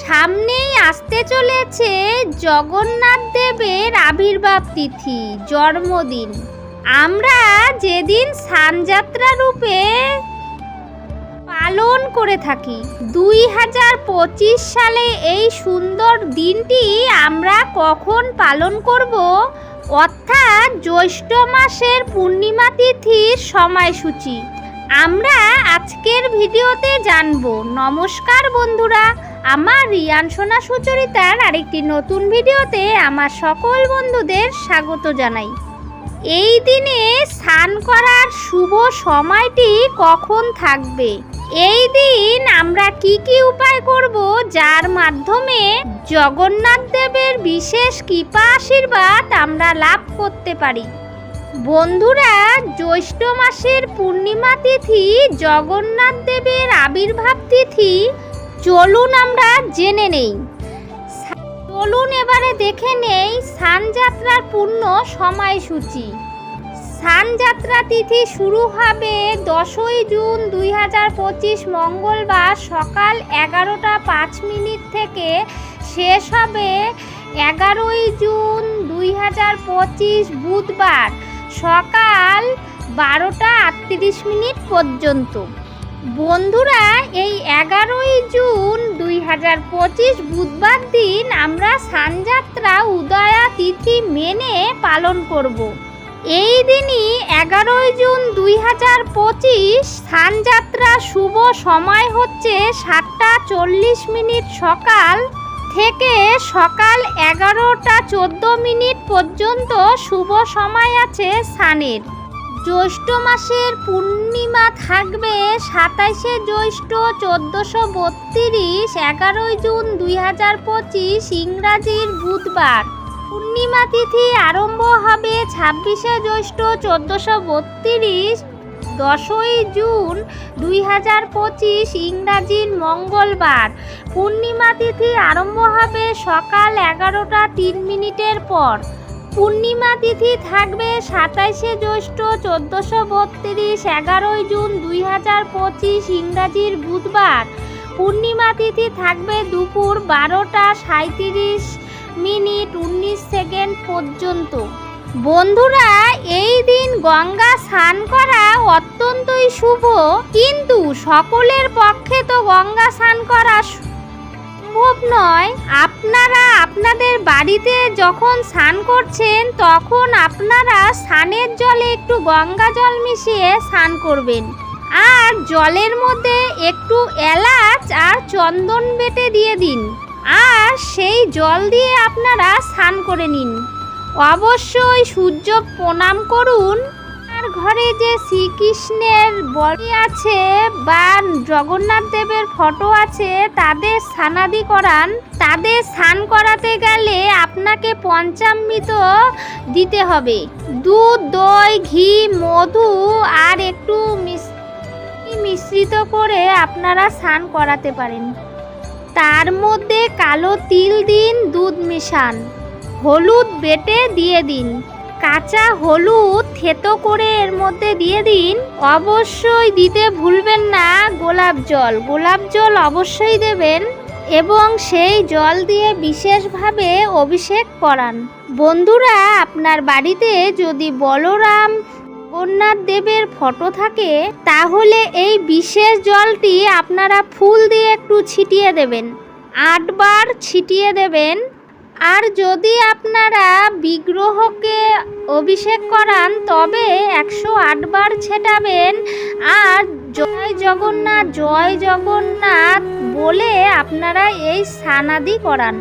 সামনেই আসতে চলেছে জগন্নাথ দেবের আবির্ভাব তিথি, জন্মদিন। আমরা যেদিন সানযাত্রা রূপে পালন করে থাকি, দুই হাজার পঁচিশ সালে এই সুন্দর দিনটি আমরা কখন পালন করব? অর্থাৎ জ্যৈষ্ঠ মাসের পূর্ণিমা তিথির সময়সূচি। আমরা আজকের ভিডিওতে জানব। নমস্কার বন্ধুরা। আমার রিয়ান সোনা সুচরিতার আরেকটি নতুন ভিডিওতে আমার সকল বন্ধুদের স্বাগত জানাই। এই দিনে স্নান করার শুভ সময়টি কখন থাকবে? এই দিন আমরা কি কি উপায় করব যার মাধ্যমে জগন্নাথ দেবের বিশেষ কৃপা আশীর্বাদ আমরা লাভ করতে পারি। বন্ধুরা, জ্যৈষ্ঠ মাসের পূর্ণিমা তিথি, জগন্নাথ দেবের আবির্ভাব তিথি চলুন আমরা জেনে নেই। চলুন এবারে দেখে নেই সানযাত্রার পূর্ণ সময়সূচি। সানযাত্রা তিথি শুরু হবে দশই জুন দুই হাজার পঁচিশ মঙ্গলবার সকাল এগারোটা পাঁচ মিনিট থেকে। শেষ হবে এগারোই জুন দুই হাজার পঁচিশ বুধবার সকাল বারোটা আটত্রিশ মিনিট পর্যন্ত। বন্ধুরা, এই এগারোই জুন দুই হাজার পঁচিশ বুধবার দিন আমরা স্নানযাত্রা উদয়া তিথি মেনে পালন করব। এই দিনই এগারোই জুন দুই হাজার পঁচিশ স্নানযাত্রা শুভ সময় হচ্ছে সাতটা চল্লিশ মিনিট সকাল থেকে সকাল এগারোটা চোদ্দ মিনিট পর্যন্ত শুভ সময় আছে স্নানের জ্যৈষ্ঠ মাসের পূর্ণিমা থাকবে সাতাইশে জ্যৈষ্ঠ চোদ্দোশো বত্রিশ, এগারোই জুন দুই হাজার পঁচিশ ইংরাজির বুধবার। পূর্ণিমা তিথি আরম্ভ হবে ছাব্বিশে জ্যৈষ্ঠ চোদ্দোশো বত্রিশ, দশই জুন দুই হাজার পঁচিশ ইংরাজির মঙ্গলবার। পূর্ণিমা তিথি আরম্ভ হবে সকাল এগারোটা তিন মিনিটের পর। পূর্ণিমা তিথি থাকবে সাতাইশে জ্যৈষ্ঠ চোদ্দোশো বত্রিশ, এগারোই জুন দুই হাজার পঁচিশ ইংরাজির বুধবার। পূর্ণিমা তিথি থাকবে দুপুর বারোটা সাঁত্রিশ মিনিট উনিশ সেকেন্ড পর্যন্ত। বন্ধুরা, এই দিন গঙ্গা স্নান করা অত্যন্তই শুভ, কিন্তু সকলের পক্ষে তো গঙ্গা স্নান করা সম্ভব নয়। আপনারা আপনাদের বাড়িতে যখন স্নান করছেন, তখন আপনারা স্নানের জলে একটু গঙ্গা জল মিশিয়ে স্নান করবেন। আর জলের মধ্যে একটু এলাচ আর চন্দন বেটে দিয়ে দিন। আর সেই জল দিয়ে আপনারা স্নান করে নিন। অবশ্যই সূর্য প্রণাম করুন। আর ঘরে যে শ্রীকৃষ্ণের বডি আছে বা জগন্নাথ দেবের ফটো আছে, তাদের স্নানাদি করান। তাদের স্নান করাতে গেলে আপনাকে পঞ্চামৃত দিতে হবে। দুধ, দই, ঘি, মধু আর একটু মিশ্রি মিশ্রিত করে আপনারা স্নান করাতে পারেন। তার মধ্যে কালো তিল দিন, দুধ মেশান। হলুদ বেটে দিয়ে দিন। কাঁচা হলুদ থেতো করে এর মধ্যে দিয়ে দিন। অবশ্যই দিতে ভুলবেন না গোলাপ জল। গোলাপ জল অবশ্যই দেবেন এবং সেই জল দিয়ে বিশেষভাবে অভিষেক করান। বন্ধুরা, আপনার বাড়িতে যদি বলরাম জগন্নাথ দেবের ফটো থাকে, তাহলে এই বিশেষ জলটি আপনারা ফুল দিয়ে একটু ছিটিয়ে দেবেন। আটবার ছিটিয়ে দেবেন। আর যদি আপনারা অভিষেক করান, তবে একশো আটবার ছেটাবেন। আর জয় জগন্নাথ জয় জগন্নাথ বলে আপনারা এই স্নানাদি করান।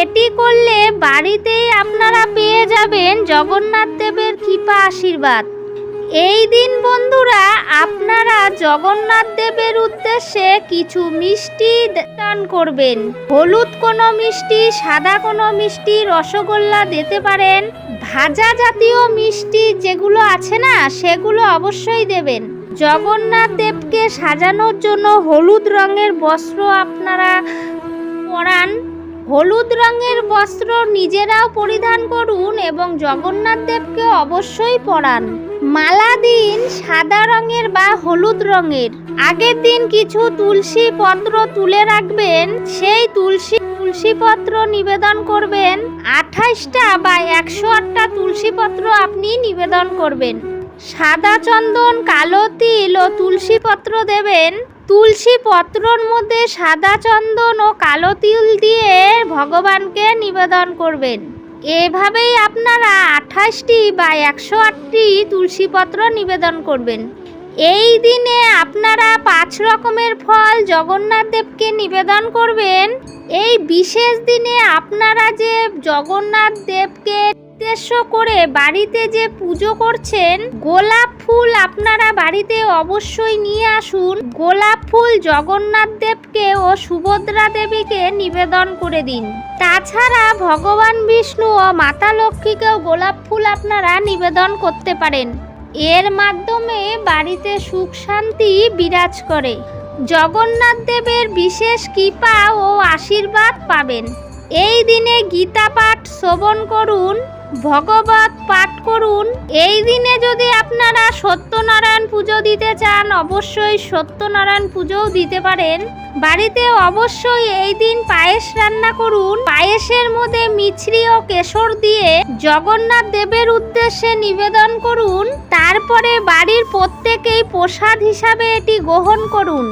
এটি করলে বাড়িতেই আপনারা পেয়ে যাবেন জগন্নাথ দেবের কৃপা আশীর্বাদ। এই দিন বন্ধুরা, আপনারা জগন্নাথ দেবের উদ্দেশ্যে কিছু মিষ্টি দান করবেন। হলুদ কোনো মিষ্টি, সাদা কোনো মিষ্টি, রসগোল্লা দিতে পারেন। ভাজা জাতীয় মিষ্টি যেগুলো আছে না, সেগুলো অবশ্যই দেবেন। জগন্নাথ দেবকে সাজানোর জন্য হলুদ রঙের বস্ত্র আপনারা পরান। হলুদ রঙের বস্ত্র নিজেরাও পরিধান করুন এবং জগন্নাথ দেবকে অবশ্যই পরান। মালা দিন সাদা রঙের বা হলুদ রঙের। আগের দিন কিছু তুলসী পত্র তুলে রাখবেন, সেই তুলসী তুলসী পত্র নিবেদন করবেন। আঠাইশটা বা একশো আটটা তুলসী পত্র আপনি নিবেদন করবেন। সাদা চন্দন, কালো তিল ও তুলসী পত্র দেবেন। তুলসী পত্রর মধ্যে সাদা চন্দন ও কালো তিল দিয়ে ভগবানকে নিবেদন করবেন। এভাবেই আপনারা আঠাশটি বা একশো আটটি তুলসীপত্র নিবেদন করবেন। এই দিনে আপনারা পাঁচ রকমের ফল জগন্নাথ দেবকে নিবেদন করবেন। এই বিশেষ দিনে আপনারা যে জগন্নাথ দেবকে উদ্দেশ্য করে বাড়িতে যে পুজো করছেন, গোলাপ ফুল আপনারা বাড়িতে অবশ্যই নিয়ে আসুন। গোলাপ ফুল জগন্নাথ দেবকে ও সুভদ্রা দেবীকে নিবেদন করে দিন। তাছাড়া ভগবান বিষ্ণু ও মাতা লক্ষ্মীকেও গোলাপ ফুল আপনারা নিবেদন করতে পারেন। এর মাধ্যমে বাড়িতে সুখ শান্তি বিরাজ করে। জগন্নাথ দেবের বিশেষ কৃপা ও আশীর্বাদ পাবেন। এই দিনে গীতা পাঠ শ্রবণ করুন। ভগবত পাঠ করুন। এই দিনে যদি আপনারা সত্যনারায়ণ পুজো দিতে চান, অবশ্যই সত্যনারায়ণ পুজোও দিতে পারেন। বাড়িতে অবশ্যই এই দিন পায়েস রান্না করুন। পায়েসের মধ্যে মিছরি ও কেশর দিয়ে জগন্নাথ দেবের উদ্দেশ্যে নিবেদন করুন। তারপরে বাড়ির প্রত্যেকেই প্রসাদ হিসাবে এটি গ্রহণ করুন।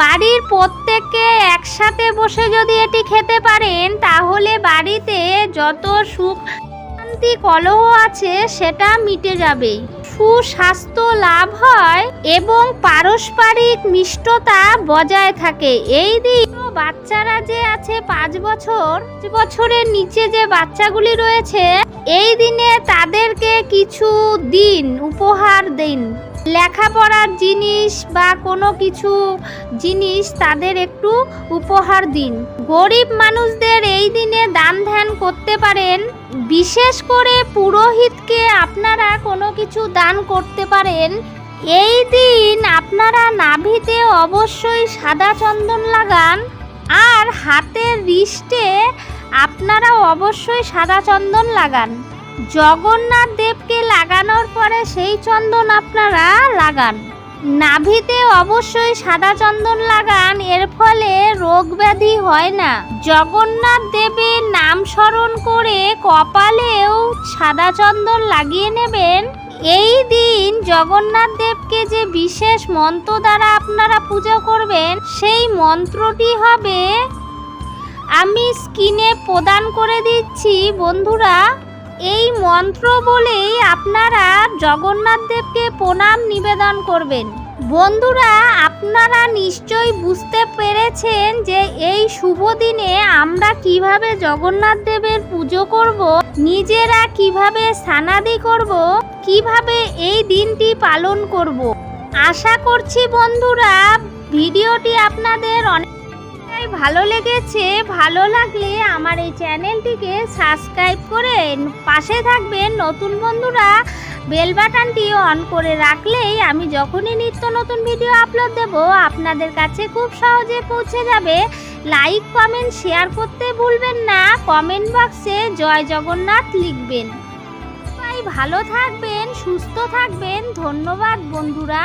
বাড়ির প্রত্যেককে একসাথে বসে যদি এটি খেতে পারেন, তাহলে বাড়িতে যত সুখ শান্তি কলহ আছে, সেটা মিটে যাবে। সুস্বাস্থ্য লাভ হয় এবং পারস্পরিক মিষ্টতা বজায় থাকে। এই দিন বাচ্চারা যে আছে পাঁচ বছর বছরের নিচে যে বাচ্চাগুলি রয়েছে, এই দিনে তাদেরকে কিছু দিন, উপহার দিন। লেখাপড়ার জিনিস বা কোনো কিছু জিনিস তাদের একটু উপহার দিন। গরিব মানুষদের এই দিনে দান ধ্যান করতে পারেন। বিশেষ করে পুরোহিতকে আপনারা কোনো কিছু দান করতে পারেন। এই দিন আপনারা নাভিতে অবশ্যই সাদা চন্দন লাগান। আর হাতের রিস্টে আপনারা অবশ্যই সাদা চন্দন লাগান। জগন্নাথ দেবকে লাগানোর পরে সেই চন্দন আপনারা লাগান। নাভিতে অবশ্যই সাদা চন্দন লাগান, এর ফলে রোগ ব্যাধি হয় না। জগন্নাথ দেবের নাম স্মরণ করে কপালেও সাদা চন্দন লাগিয়ে নেবেন। এই দিন জগন্নাথ দেবকে যে বিশেষ মন্ত্র দ্বারা আপনারা পুজো করবেন, সেই মন্ত্রটি হবে, আমি স্ক্রিনে প্রদান করে দিচ্ছি, বন্ধুরা। এই মন্ত্র বলেই আপনারা জগন্নাথ দেবকে প্রণাম নিবেদন করবেন। বন্ধুরা, আপনারা নিশ্চয়ই বুঝতে পেরেছেন যে এই শুভ দিনে আমরা কীভাবে জগন্নাথ দেবের পুজো করব, নিজেরা কীভাবে সানাদি করব, কীভাবে এই দিনটি পালন করব। আশা করছি বন্ধুরা, ভিডিওটি আপনাদের অনেক ভালো লেগেছে। ভালো লাগলে আমার এই চ্যানেলটিকে সাবস্ক্রাইব করে পাশে থাকবেন। নতুন বন্ধুরা, বেল বাটনটি অন করে রাখলেই আমি যখনই নিত্য নতুন ভিডিও আপলোড দেব, আপনাদের কাছে খুব সহজে পৌঁছে যাবে। লাইক, কমেন্ট, শেয়ার করতে ভুলবেন না। কমেন্ট বক্সে জয় জগন্নাথ লিখবেন। ভালো থাকবেন, সুস্থ থাকবেন। ধন্যবাদ বন্ধুরা।